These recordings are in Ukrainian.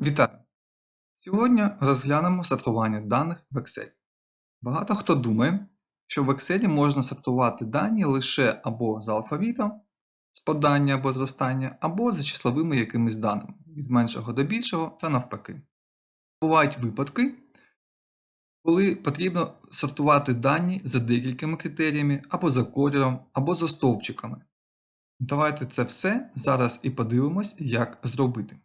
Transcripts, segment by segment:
Вітаю! Сьогодні розглянемо сортування даних в Excel. Багато хто думає, що в Excel можна сортувати дані лише або за алфавітом, з подання або зростання, або за числовими якимись даними від меншого до більшого та навпаки. Бувають випадки, коли потрібно сортувати дані за декількома критеріями, або за кольором, або за стовпчиками. Давайте це все зараз і подивимось, як зробити.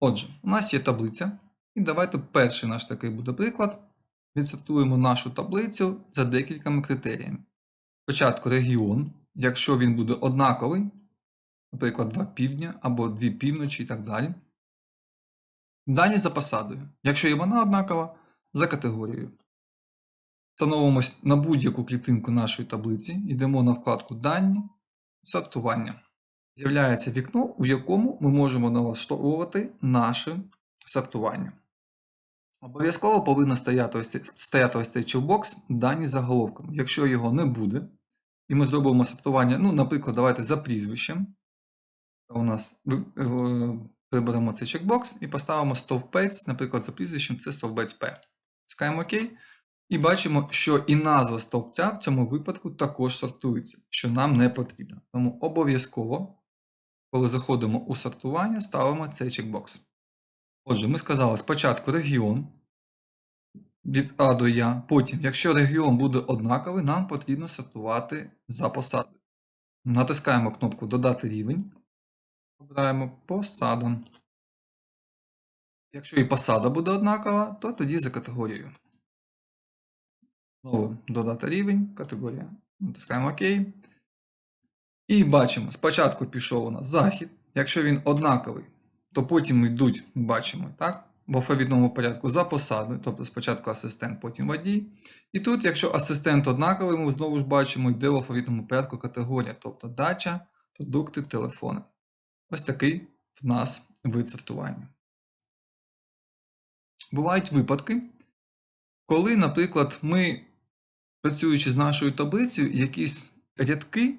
Отже, у нас є таблиця, і давайте перший наш такий буде приклад. Відсортуємо нашу таблицю за декількома критеріями. Спочатку регіон, якщо він буде однаковий, наприклад, два півдня або дві півночі і так далі. Далі за посадою. Якщо і вона однакова, за категорією. Встановимось на будь-яку клітинку нашої таблиці, йдемо на вкладку Дані, сортування з'являється вікно, у якому ми можемо налаштовувати наше сортування. Обов'язково повинно стояти ось, стояти ось цей чекбокс дані заголовком. Якщо його не буде, і ми зробимо сортування, ну, наприклад, давайте за прізвищем. У нас ви- е, цей чекбокс і поставимо стовпець, наприклад, за прізвищем це стовпець P. Скаємо ОК. І бачимо, що і назва стовпця в цьому випадку також сортується, що нам не потрібно. Тому обов'язково, коли заходимо у сортування, ставимо цей чекбокс. Отже, ми сказали спочатку регіон від А до Я. Потім, якщо регіон буде однаковий, нам потрібно сортувати за посадою. Натискаємо кнопку Додати рівень. Обираємо посада. Якщо і посада буде однакова, то тоді за категорією. Знову додати рівень, категорія. Натискаємо ОК. І бачимо, спочатку пішов у нас захід. Якщо він однаковий, то потім йдуть, бачимо, так? В алфавітному порядку за посадою, тобто спочатку асистент, потім водій. І тут, якщо асистент однаковий, ми знову ж бачимо, йде в алфавітному порядку категорія, тобто дача, продукти, телефони. Ось такий в нас вид сортування. Бувають випадки, коли, наприклад, ми, працюючи з нашою таблицею, якісь рядки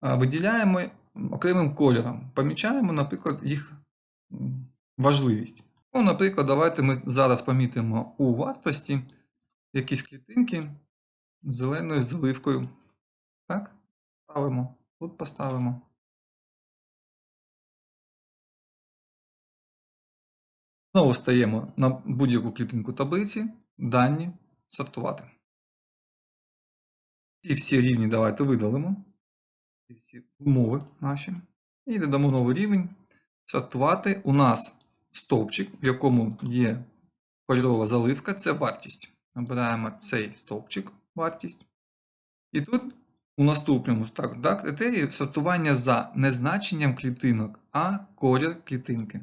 виділяємо окремим кольором, помічаємо, наприклад, їх важливість. Ну, наприклад, давайте ми зараз помітимо у вартості якісь клітинки з зеленою заливкою. Так, ставимо, тут поставимо. Знову стаємо на будь-яку клітинку таблиці, дані, сортувати. І всі рівні давайте видалимо. Всі умови наші. І додамо новий рівень. Сортувати. У нас стовпчик, в якому є кольорова заливка, це вартість. Обираємо цей стовпчик, вартість. І тут у наступному так, да, критерії сортування за не значенням клітинок, а колір клітинки.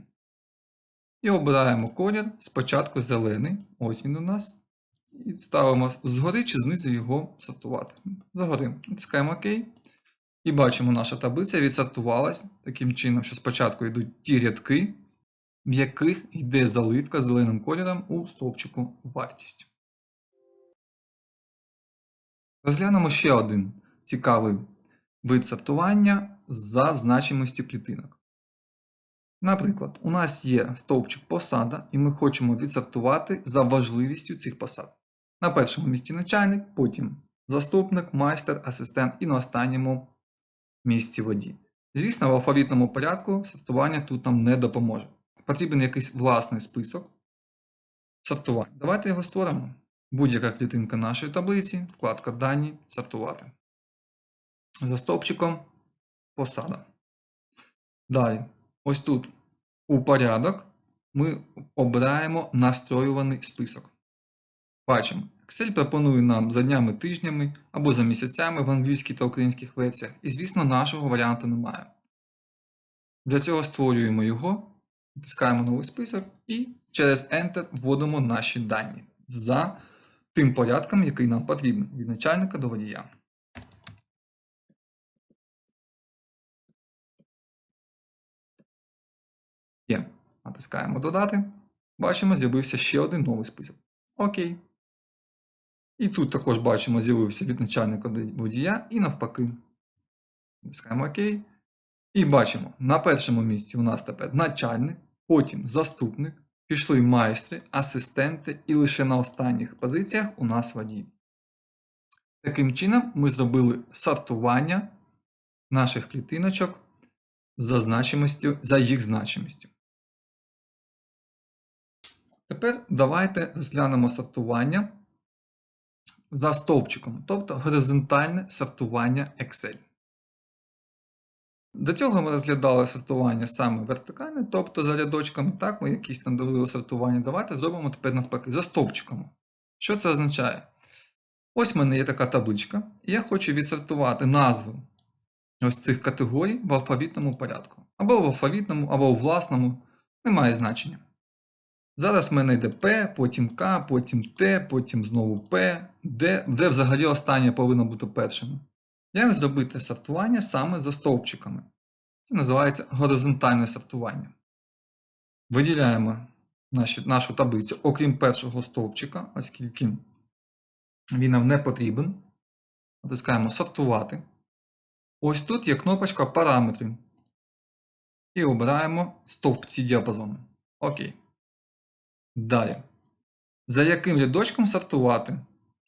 І обираємо колір спочатку зелений, ось він у нас. І ставимо згори чи знизу його сортувати. Згори. Натискаємо ОК. І бачимо, наша таблиця відсортувалась таким чином, що спочатку йдуть ті рядки, в яких йде заливка зеленим кольором у стовпчику вартість. Розглянемо ще один цікавий вид сортування за значимістю клітинок. Наприклад, у нас є стовпчик посада, і ми хочемо відсортувати за важливістю цих посад. На першому місці начальник, потім заступник, майстер, асистент і на останньому місці водій. Звісно, в алфавітному порядку сортування тут нам не допоможе. Потрібен якийсь власний список сортування. Давайте його створимо. Будь-яка клітинка нашої таблиці, вкладка Дані, сортувати. За стовпчиком посада. Далі, ось тут у порядок ми обираємо настроюваний список. Бачимо, Excel пропонує нам за днями тижнями або за місяцями в англійській та українських версіях, і, звісно, нашого варіанту немає. Для цього створюємо його, натискаємо новий список і через Enter вводимо наші дані за тим порядком, який нам потрібен від начальника до водія. Є. Натискаємо Додати. Бачимо, з'явився ще один новий список. Окей. І тут також бачимо, з'явився від начальника до водія і навпаки. Натискаємо ОК. І бачимо, на першому місці у нас тепер начальник, потім заступник, пішли майстри, асистенти і лише на останніх позиціях у нас водій. Таким чином, ми зробили сортування наших клітиночок за, значимостю, за їх значимістю. Тепер давайте розглянемо сортування за стовпчиком, тобто горизонтальне сортування Excel. До цього ми розглядали сортування саме вертикальне, тобто за рядочками, так, ми якісь там довели сортування. Давайте зробимо тепер навпаки за стовпчиками. Що це означає? Ось в мене є така табличка, і я хочу відсортувати назви ось цих категорій в алфавітному порядку. Або в алфавітному, або в власному, немає значення. Зараз в мене йде P, потім К, потім Т, потім знову P, де, де взагалі останнє повинно бути першим. Як зробити сортування саме за стовпчиками? Це називається горизонтальне сортування. Виділяємо наші, нашу таблицю, окрім першого стовпчика, оскільки він нам не потрібен. Натискаємо сортувати. Ось тут є кнопочка параметрів. І обираємо стовпці діапазону. Окей. Далі. За яким рядочком сортувати?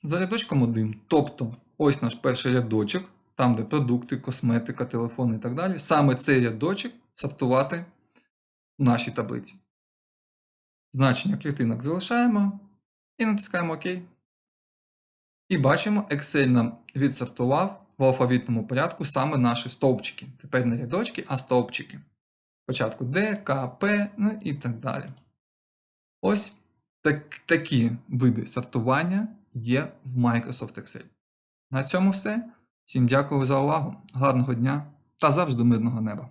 За рядочком 1. Тобто, ось наш перший рядочок, там, де продукти, косметика, телефони і так далі. Саме цей рядочок сортувати в нашій таблиці. Значення клітинок залишаємо і натискаємо ОК. І бачимо, Excel нам відсортував в алфавітному порядку саме наші стовпчики. Тепер не рядочки, а стовпчики. Спочатку D, К, П, ну і так далі. Ось так, такі види сортування є в Microsoft Excel. На цьому все. Всім дякую за увагу, гарного дня та завжди мирного неба!